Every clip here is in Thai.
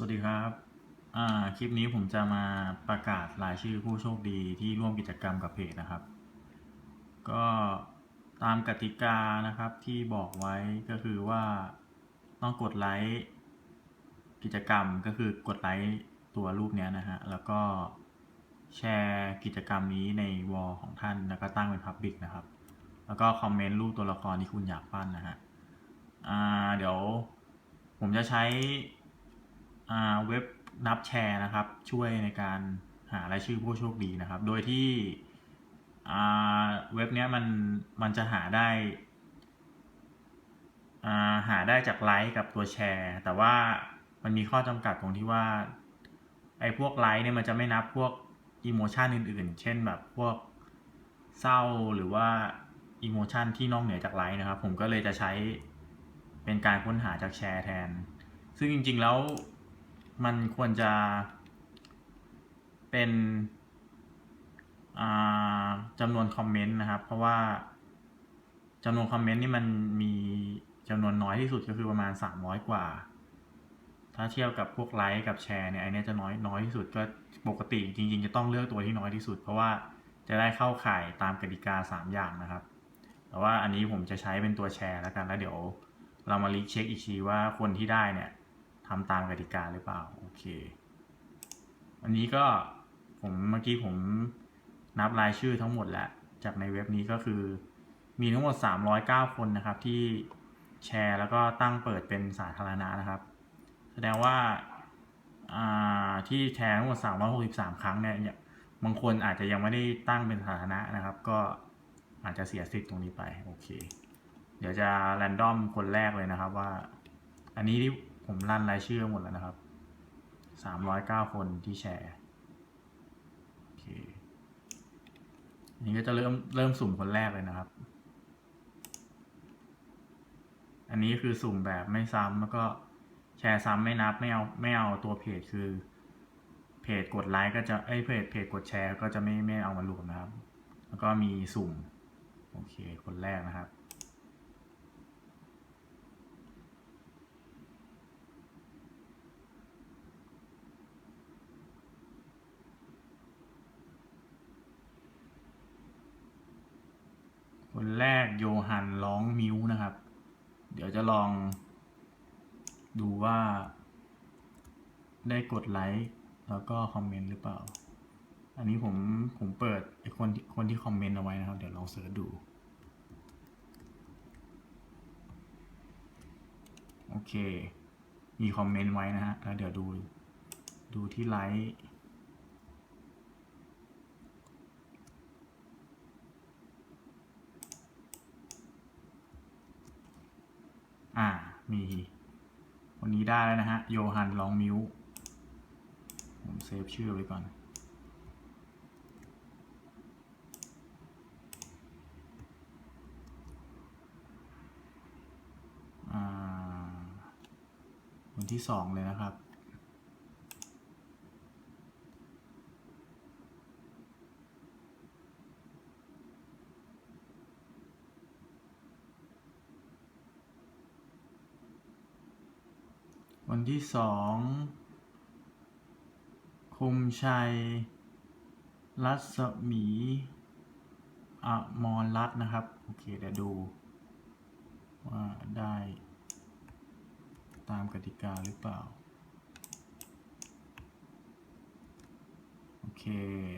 สวัสดีครับอ่าคลิปนี้ผมจะมาประกาศรายชื่อผู้โชคดีที่ร่วมกิจกรรมกับเพจนะครับ ก็ตามกติกานะครับที่บอกไว้ก็คือว่าต้องกดไลค์กิจกรรมก็คือกดไลค์ตัวรูปเนี้ยนะฮะ แล้วก็แชร์กิจกรรมนี้ในวอลของท่านแล้วก็ตั้งเป็นพับบิกนะครับ แล้วก็คอมเมนต์รูปตัวละครที่คุณอยากปั้นนะฮะอ่าเดี๋ยวผมจะใช้ เว็บนับแชร์นะครับ ช่วยในการหารายชื่อผู้โชคดีนะครับ โดยที่เว็บเนี้ยมันมันจะหาได้าหาได้จากไลค์กับตัวแชร์ แต่ว่ามันมีข้อจำกัดตรงที่ว่าไอ้พวกไลค์เนี่ยมันจะไม่นับพวกอิโมชันอื่นๆ เช่นแบบพวกเศร้าหรือว่าอิโมชันที่นอกเหนือจากไลค์นะครับ ผมก็เลยจะใช้เป็นการค้นหาจากแชร์แทน ซึ่งจริงๆแล้ว มันควรจะเป็นจำนวนคอมเมนต์นะครับ เพราะว่าจำนวนคอมเมนต์นี่มันมีจำนวนน้อยที่สุดก็คือประมาณ 300 กว่า ถ้าเทียบกับพวกไลค์กับแชร์เนี่ยไอเนี้ยจะน้อยน้อยที่สุดก็ปกติจริง ๆ จะต้องเลือกตัวที่น้อยที่สุด เพราะว่าจะได้เข้าข่ายตามกติกา 3 อย่างนะครับ แต่ว่าอันนี้ผมจะใช้เป็นตัวแชร์แล้วกันแล้วเดี๋ยวเรามาลิเช็คอีกทีว่าคนที่ได้เนี่ย ทำตามกติกาหรือเปล่า โอเค อันนี้ก็ผมเมื่อกี้ผมนับรายชื่อทั้งหมดแล้ว จากในเว็บนี้ก็คือมีทั้งหมด 309 คนนะครับ ที่แชร์แล้วก็ตั้งเปิดเป็นสาธารณะนะครับ แสดงว่าที่แชร์ทั้งหมด 363 ครั้งเนี่ยบางคนอาจจะยังไม่ได้ตั้งเป็นสาธารณะนะครับ ก็อาจจะเสียสิทธิ์ตรงนี้ไป โอเค เดี๋ยวจะแรนดอมคนแรกเลยนะครับว่า อันนี้ ผมรันรายชื่อหมดแล้วนะครับสามร้อยเก้าคนที่แชร์โอเคอันนี้ก็จะเริ่มเริ่มสุ่มคนแรกเลยนะครับ อันนี้คือสุ่มแบบไม่ซ้ำแล้วก็แชร์ซ้ำไม่นับไม่เอาไม่เอาตัวเพจคือ เพจกดไลค์ก็จะเอ้เพจเพจกดแชร์ก็จะไม่ไม่เอามารวมนะครับ แล้วก็มีสุ่ม โอเค คนแรกนะครับ คนแรกโยฮันร้องมิวนะครับ เดี๋ยวจะลอง ดูว่า ได้กดไลค์แล้วก็คอมเมนต์หรือเปล่า อันนี้ผมผมเปิดไอคนที่คนที่คอมเมนต์เอาไว้นะครับ เดี๋ยวลองเสิร์ชดู โอเค มีคอมเมนต์ไว้นะฮะ แล้วเดี๋ยวดูดูที่ไลค์ อ่า มีวันนี้ได้แล้วนะฮะ โยฮันลองมิวผมเซฟชื่อไว้ก่อน อ่า วันที่สองเลยนะครับ วันที่สองคมชัย รัศมีอมรรัตน์นะครับ โอเค เดี๋ยวดู ว่าได้ตามกติกาหรือเปล่า โอเค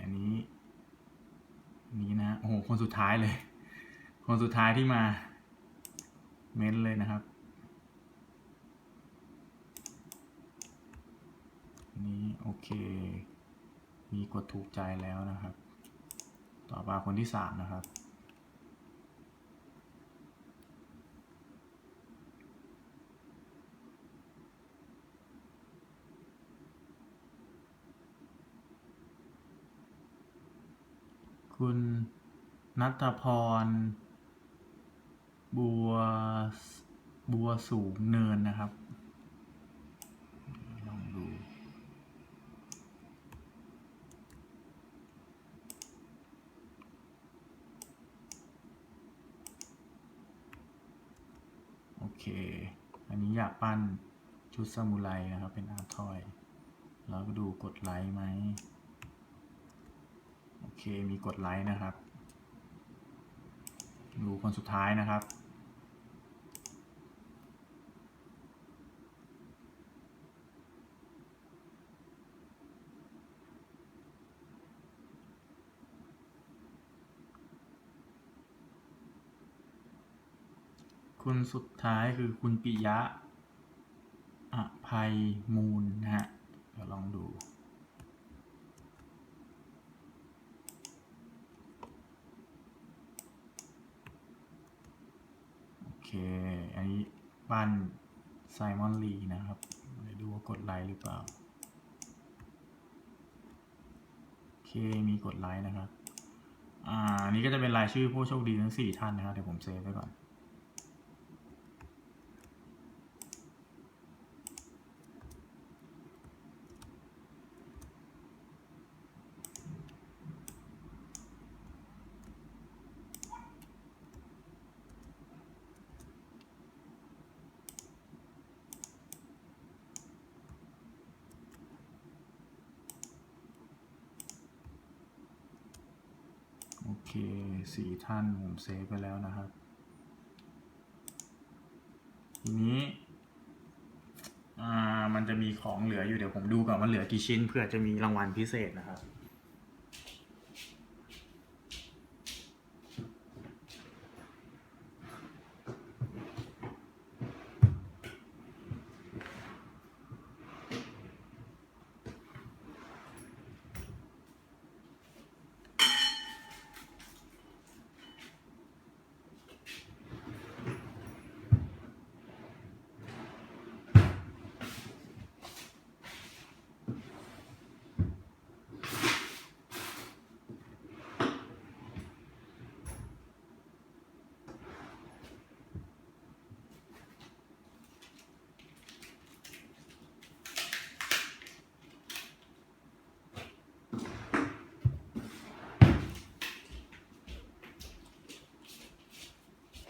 อันนี้อันนี้นะ โอ้โห คนสุดท้ายเลย คนสุดท้ายที่มา เม้นเลยนะครับ นี้โอเค มีกดถูกใจแล้วนะครับ ต่อมาคนที่สามนะครับ คุณนัทพร บัว บัวสูงเนินนะครับ ลองดู โอเค อั นนี้อยานชุดซามูไรนะครับ เป็นอาร์ทอยก็ดูกดไลค์ไหม โอเค มีกดไลค์นะครับ ดูคนสุดท้ายนะครับคนสุดท้ายคือคุณปิยะ อภัยมูลนะฮะเดี๋ยวลองดู โอเค อันนี้บ้นไซมอนลีนะครับเดี๋ยวดูว่ากดไลค์หรือเปล่า โอเค มีกดไลค์นะครับ อ่าอันนี้ก็จะเป็นรายชื่อผู้โชคดีทั้ง 4 ท่านนะครับ เดี๋ยวผมเซฟไว้ก่อน โอ เคสี่ท่านผมเซฟไปแล้วนะครับ ทีนี้มันจะมีของเหลืออยู่เดี๋ยวผมดูก่อนว่าเหลือกี่ชิ้นเพื่อจะมีรางวัลพิเศษนะครับ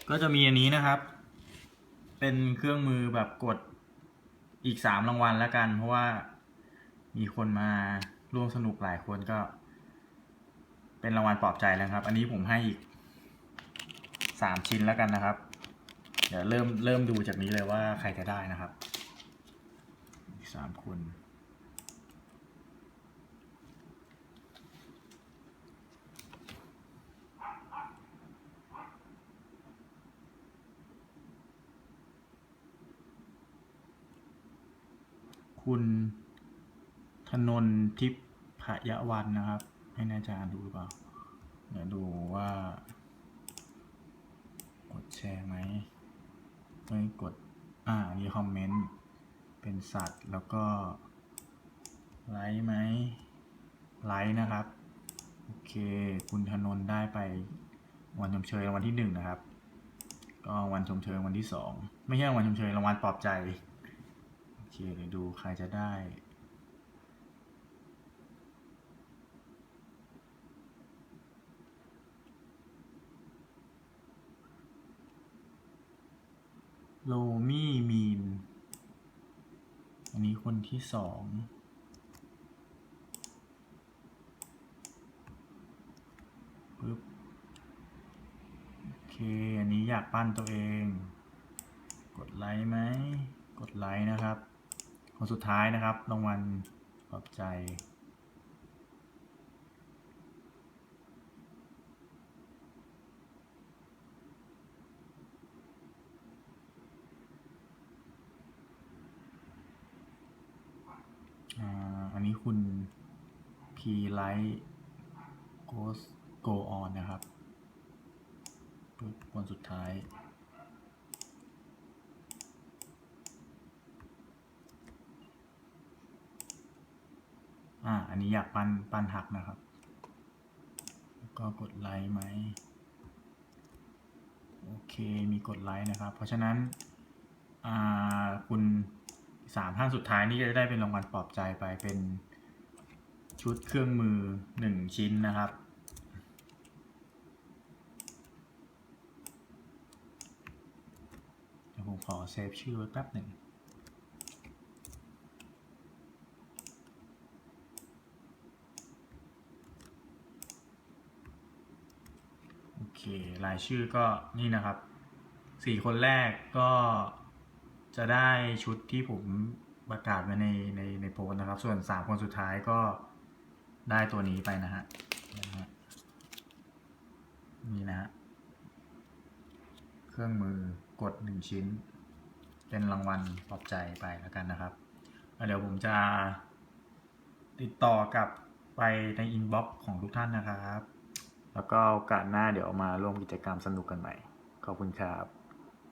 ก็จะมีอันนี้นะครับ เป็นเครื่องมือแบบกดอีกสามรางวัลแล้วกัน เพราะว่ามีคนมาร่วมสนุกหลายคนก็ เป็นรางวัลปลอบใจแล้วครับ อันนี้ผมให้อีกสามชิ้นแล้วกันนะครับ เดี๋ยวเริ่มเริ่มดูจากนี้เลยว่าใครจะได้นะครับอีกสามคน คุณธนนทิพยวันนะครับไม่แน่ใจอ่านดูหรือเปล่า เดี๋ยวดูว่ากดแชร์ไหมไม่กด อ่ามีคอมเมนต์ เป็นสัตว์แล้วก็ ไลค์ไหม ไลค์นะครับ โอเค คุณธนนได้ไปวันชมเชยรางวัลที่หนึ่งนะครับ ก็วันชมเชยรางวัลที่สองไม่ใช่รางวัลชมเชยรางวัลปลอบใจ เคเดี๋ยวดูใครจะได้ โลมี่มีน อันนี้คนที่สองปึ๊บโอเค อันนี้อยากปั้นตัวเอง กดไลค์ไหม กดไลค์นะครับ คนสุดท้ายนะครับ รางวัลปลอบใจอ่าอันนี้คุณ P Light Goes Go On นะครับคนสุดท้าย อ่า อันนี้อยากปันปันหักนะครับ ก็กดไลค์ไหม โอเค มีกดไลค์นะครับ เพราะฉะนั้น อ่า คุณสามท่านสุดท้ายนี่จะได้เป็นรางวัลปลอบใจไปเป็นชุดเครื่องมือหนึ่งชิ้นนะครับ เดี๋ยวผมขอเซฟชื่อไว้แป๊บหนึ่ง เครายชื่อก็นี่นะครับสี่คนแรกก็จะได้ชุดที่ผมประกาศไว้ในในในโพสนะครับ ส่วนสามคนสุดท้ายก็ได้ตัวนี้ไปนะฮะนี่นะฮะเครื่องมือกดหนึ่งชิ้น เป็นรางวัลปลอบใจไปแล้วกันนะครับเดี๋ยวผมจะติดต่อกับไปในอินบ็อกซ์ของทุกท่านนะครับ แล้วก็โอกาสหน้าเดี๋ยวมาร่วมกิจกรรมสนุกกันใหม่ ขอบคุณครับ